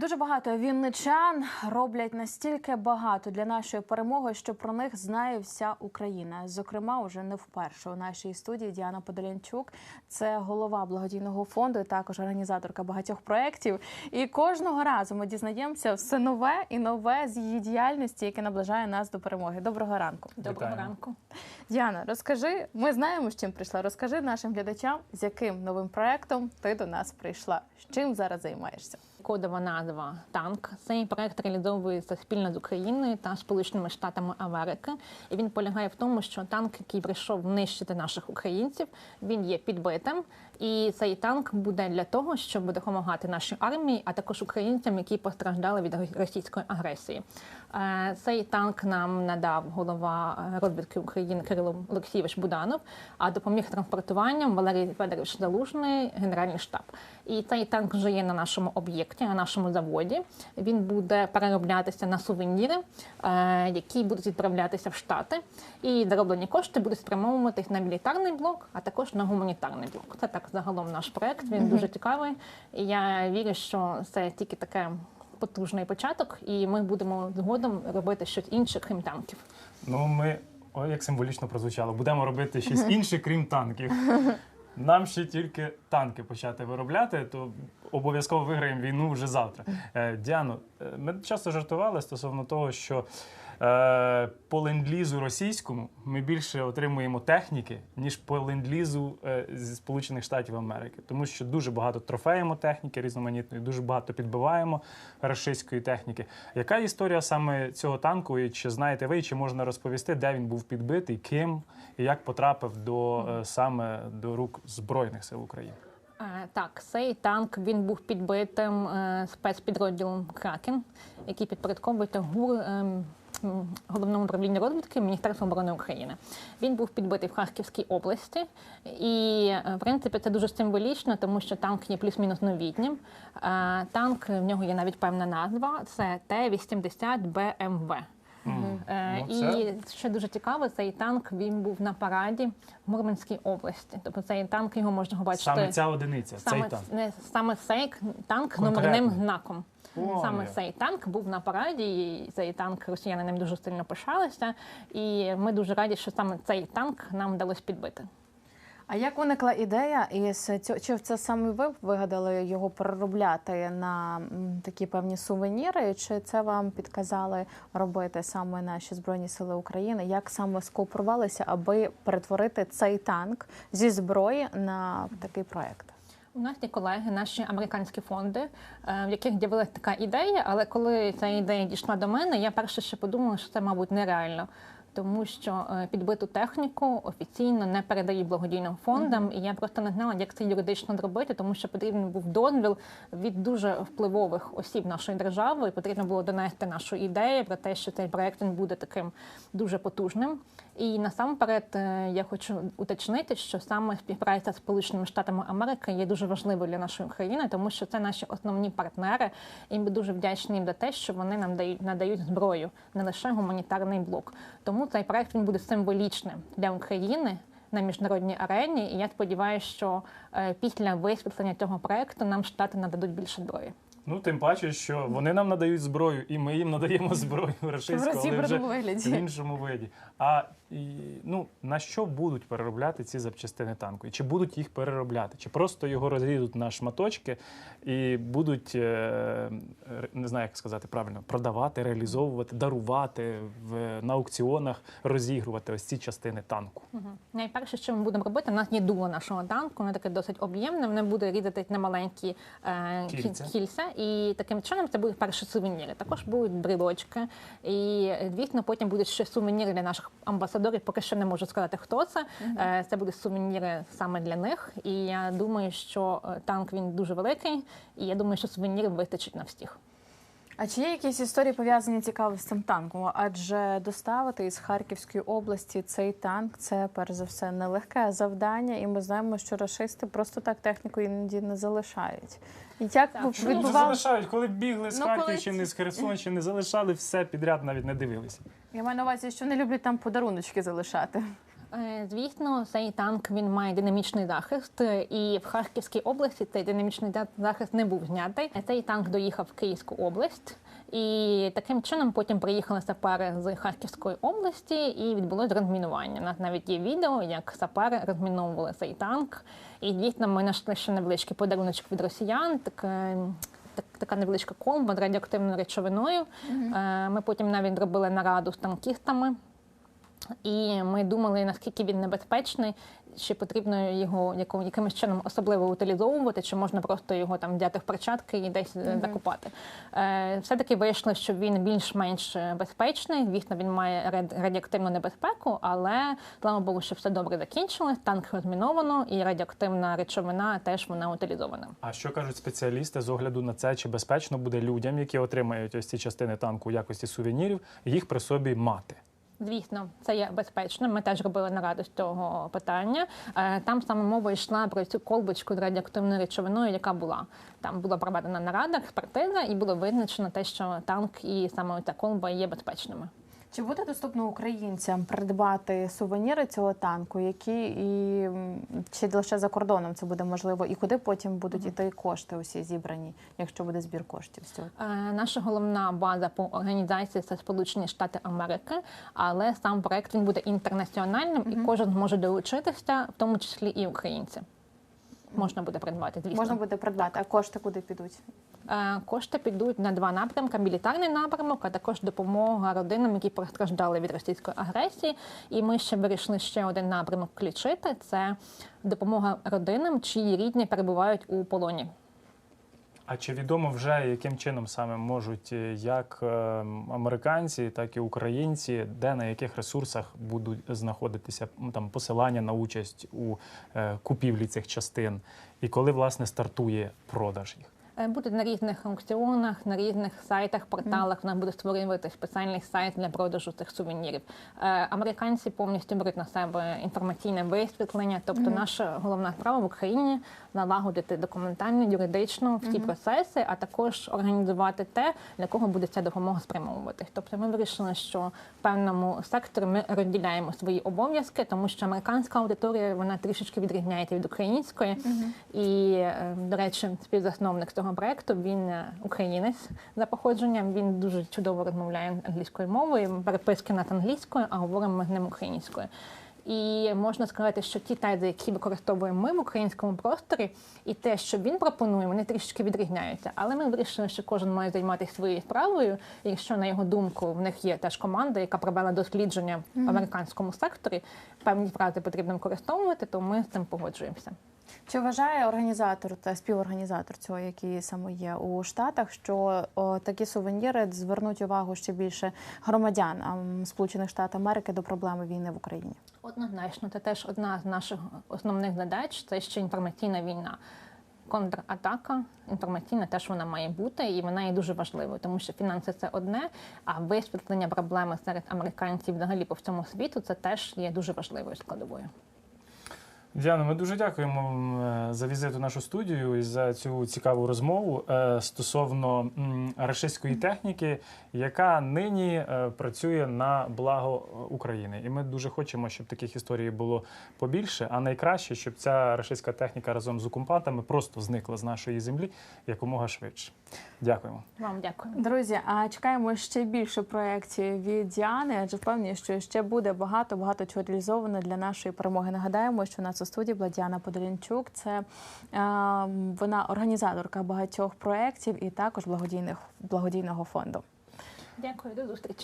Дуже багато вінничан роблять настільки багато для нашої перемоги, що про них знає вся Україна. Зокрема, уже не вперше у нашій студії Діана Подолянчук. Це голова благодійного фонду, і також організаторка багатьох проєктів. І кожного разу ми дізнаємося все нове і нове з її діяльності, яке наближає нас до перемоги. Доброго ранку. Доброго Вітаємо. ранку. Діана, розкажи, ми знаємо, з чим прийшла. Розкажи нашим глядачам, з яким новим проєктом ти до нас прийшла. З чим зараз займаєшся? Кодова назва танк. Цей проект реалізовується спільно з Україною та Сполученими Штатами Америки. І він полягає в тому, що танк, який прийшов нищити наших українців, він є підбитим. І цей танк буде для того, щоб допомагати нашій армії, а також українцям, які постраждали від російської агресії. Е, Цей танк нам надав голова е, розвідки України Кирило Олексійович Буданов, а допоміг транспортуванням Валерій Федорович Залужний, генеральний штаб. І цей танк вже є на нашому об'єкті, на нашому заводі. Він буде перероблятися на сувеніри, е, які будуть відправлятися в Штати. І зароблені кошти будуть спрямовуватись на мілітарний блок, а також на гуманітарний блок. Це так загалом наш проект. Він дуже цікавий. І я вірю, що це тільки таке. Потужний початок, і ми будемо згодом робити щось інше, крім танків. Ну, ми, о як символічно прозвучало, будемо робити щось інше, крім танків. Нам ще тільки танки почати виробляти, то обов'язково виграємо війну вже завтра. Е, Діано, е, ми часто жартували стосовно того, що по ленд-лізу російському ми більше отримуємо техніки, ніж по ленд-лізу е, зі Сполучених Штатів Америки. Тому що дуже багато трофеємо техніки різноманітної, дуже багато підбиваємо рашистської техніки. Яка історія саме цього танку? І чи знаєте ви, чи можна розповісти, де він був підбитий, ким і як потрапив до е, саме до рук Збройних сил України? Е, Так, цей танк він був підбитим е, спецпідрозділом Кракен, який підпорядковується ГУР ем, головному управлінню розвідки Міністерства оборони України. Він був підбитий в Харківській області, і е, в принципі це дуже символічно, тому що танк є плюс-мінус новітнім. Е, Танк в нього є навіть певна назва. Це Т-80 БМВ. Е, Ну, І ще дуже цікаво, цей танк він був на параді в Мурманській області. Тобто цей танк його можна побачити Саме ця одиниця, саме, цей танк. не, саме цей танк Конкретно. номерним знаком. Саме цей танк був на параді, і цей танк росіяни ним дуже сильно пишалися. І ми дуже раді, що саме цей танк нам вдалося підбити. А як виникла ідея, із цього чи це саме ви вигадали його переробляти на такі певні сувеніри? Чи це вам підказали робити саме наші збройні сили України? Як саме скооперувалися, аби перетворити цей танк зі зброї на такий проект? У нас є колеги, наші американські фонди, е, в яких з'явилася така ідея, але коли ця ідея дійшла до мене, я перше ще подумала, що це, мабуть, нереально. Тому що е, підбиту техніку офіційно не передають благодійним фондам, і я просто не знала, як це юридично зробити, тому що потрібен був дозвіл від дуже впливових осіб нашої держави. І потрібно було донести нашу ідею про те, що цей проект він буде таким дуже потужним. І насамперед е, я хочу уточнити, що саме співпраця з Сполученими Штатами Америки є дуже важливою для нашої країни, тому що це наші основні партнери. І ми дуже вдячні їм за те, що вони нам дають надають зброю, не лише гуманітарний блок. Тому цей проект він буде символічним для України. На міжнародній арені, і я сподіваюся, що е, після висвітлення цього проекту нам штати нададуть більше зброї. Ну, тим паче, що вони нам надають зброю, і ми їм надаємо зброю рашистську, але вже вигляді. в іншому виді. А і, ну, на що будуть переробляти ці запчастини танку? І чи будуть їх переробляти? Чи просто його розрізуть на шматочки і будуть, е, не знаю, як сказати правильно, продавати, реалізовувати, дарувати в, на аукціонах, розігрувати ось ці частини танку? Мгм. Найперше, що ми будемо робити, у нас є дуло нашого танку, воно таке досить об'ємне, воно буде різати на маленькі е, Кільця. кільця, і таким чином це будуть перші сувеніри. Також будуть брілочки. І е, звісно, потім будуть ще сувеніри для наших амбасадорів. Поки що не можу сказати, хто це. Угу. Це будуть сувеніри саме для них. І я думаю, що е, танк він дуже великий, і я думаю, що сувенірів вистачить на всіх. А чи є якісь історії пов'язані цікаві з цим танком? Адже доставити із Харківської області цей танк це перш за все нелегке завдання, і ми знаємо, що рашисти просто так техніку іноді не залишають. І Як Так. Чому це відбували? залишають, коли бігли з Ну, коли Харківщини, з Херсонщини, залишали все підряд, навіть не дивилися. Я маю на увазі, що не люблять там подаруночки залишати. Е, Звісно, цей танк він має динамічний захист, е, і в Харківській області цей динамічний захист не був знятий. Е, Цей танк доїхав в Київську область, і таким чином потім приїхали сапери з Харківської області і відбулось розмінування. У нас навіть є відео, як сапери розміновували цей танк. І дійсно ми знайшли ще невеличкий подаруночок від росіян. Так, так, така невеличка колба з радіоактивною речовиною. Е, Ми потім навіть робили нараду з танкістами. І ми думали, наскільки він небезпечний, чи потрібно його яко- якимось чином особливо утилізовувати, чи можна просто його там взяти в перчатки і десь е, закопати. Е, все-таки вийшло, що він більш-менш е, безпечний. Звісно, він має рад- радіоактивну небезпеку, але слава Богу, що все добре закінчилось. Танк розміновано, і радіоактивна речовина теж вона утилізована. А що кажуть спеціалісти з огляду на це, чи безпечно буде людям, які отримають ось ці частини танку у якості сувенірів, їх при собі мати? Звісно, це є безпечно. Ми теж робили нараду з цього питання. Е, Там саме мова йшла про цю колбочку з радіоактивною речовиною, яка була. Там була проведена нарада, експертиза, і було визначено те, що танк і саме ця колба є безпечними. Чи буде доступно українцям придбати сувеніри цього танку, які і чи лише за кордоном це буде можливо, і куди потім будуть іти кошти усі зібрані, якщо буде збір коштів з цього? Е, Наша головна база по організації це Сполучені Штати Америки, але сам проект він буде інтернаціональним, і кожен зможе долучитися, в тому числі і українці. Можна буде придбати, звісно. Можна буде придбати, а кошти куди підуть? Е, Кошти підуть на два напрямки: мілітарний напрямок, а також допомога родинам, які постраждали від російської агресії. І ми ще вирішили ще один напрямок включити: це допомога родинам, чиї рідні перебувають у полоні. А чи відомо вже, яким чином саме можуть е, як е, американці, так і українці, де на яких ресурсах будуть знаходитися там посилання на участь у купівлі цих частин, і коли власне стартує продаж їх? Е, Буде на різних аукціонах, на різних сайтах, порталах. Вона буде створювати спеціальний сайт для продажу цих сувенірів. Е, Американці повністю беруть на себе інформаційне висвітлення. Тобто, наша головна справа в Україні налагодити документально, юридично всі процеси, а також організувати те, для кого буде ця допомога спрямовувати. Тобто, ми вирішили, що в певному секторі ми розділяємо свої обов'язки, тому що американська аудиторія вона трішечки відрізняється від української. І, е, до речі, співзасновник цього проекту він е, українець за походженням. Він дуже чудово розмовляє англійською мовою. Переписки над англійською, а говоримо ми з ним українською. І можна сказати, що ті тези, які використовуємо ми в українському просторі, і те, що він пропонує, вони трішки відрізняються. Але ми вирішили, що кожен має займатися своєю справою. І якщо на його думку в них є теж команда, яка провела дослідження в американському секторі, певні фрази потрібно використовувати, то ми з цим погоджуємося. Чи вважає організатор та співорганізатор цього, який саме є у Штатах, що о, такі сувеніри звернуть увагу ще більше громадян Сполучених Штатів Америки до проблеми війни в Україні? Однозначно, це теж одна з наших основних задач. Це ще інформаційна війна. Контратака інформаційна теж вона має бути, і вона є дуже важливою, тому що фінанси це одне, а висвітлення проблеми серед американців взагалі по всьому світу це теж є дуже важливою складовою. Діана, ми дуже дякуємо е, за візит у нашу студію і за цю цікаву розмову е, стосовно рашистської техніки, яка нині е, працює на благо України. І ми дуже хочемо, щоб таких історій було побільше. А найкраще, щоб ця рашистська техніка разом з окупантами просто зникла з нашої землі якомога швидше. Дякуємо. Вам дякую. Друзі, а чекаємо ще більше проєктів від Діани, адже впевнені, що ще буде багато багато чого реалізовано для нашої перемоги. Нагадаємо, що у нас у студії була Діана Подолінчук. Це е, вона організаторка багатьох проєктів і також благодійних благодійного фонду. Дякую, до зустрічі.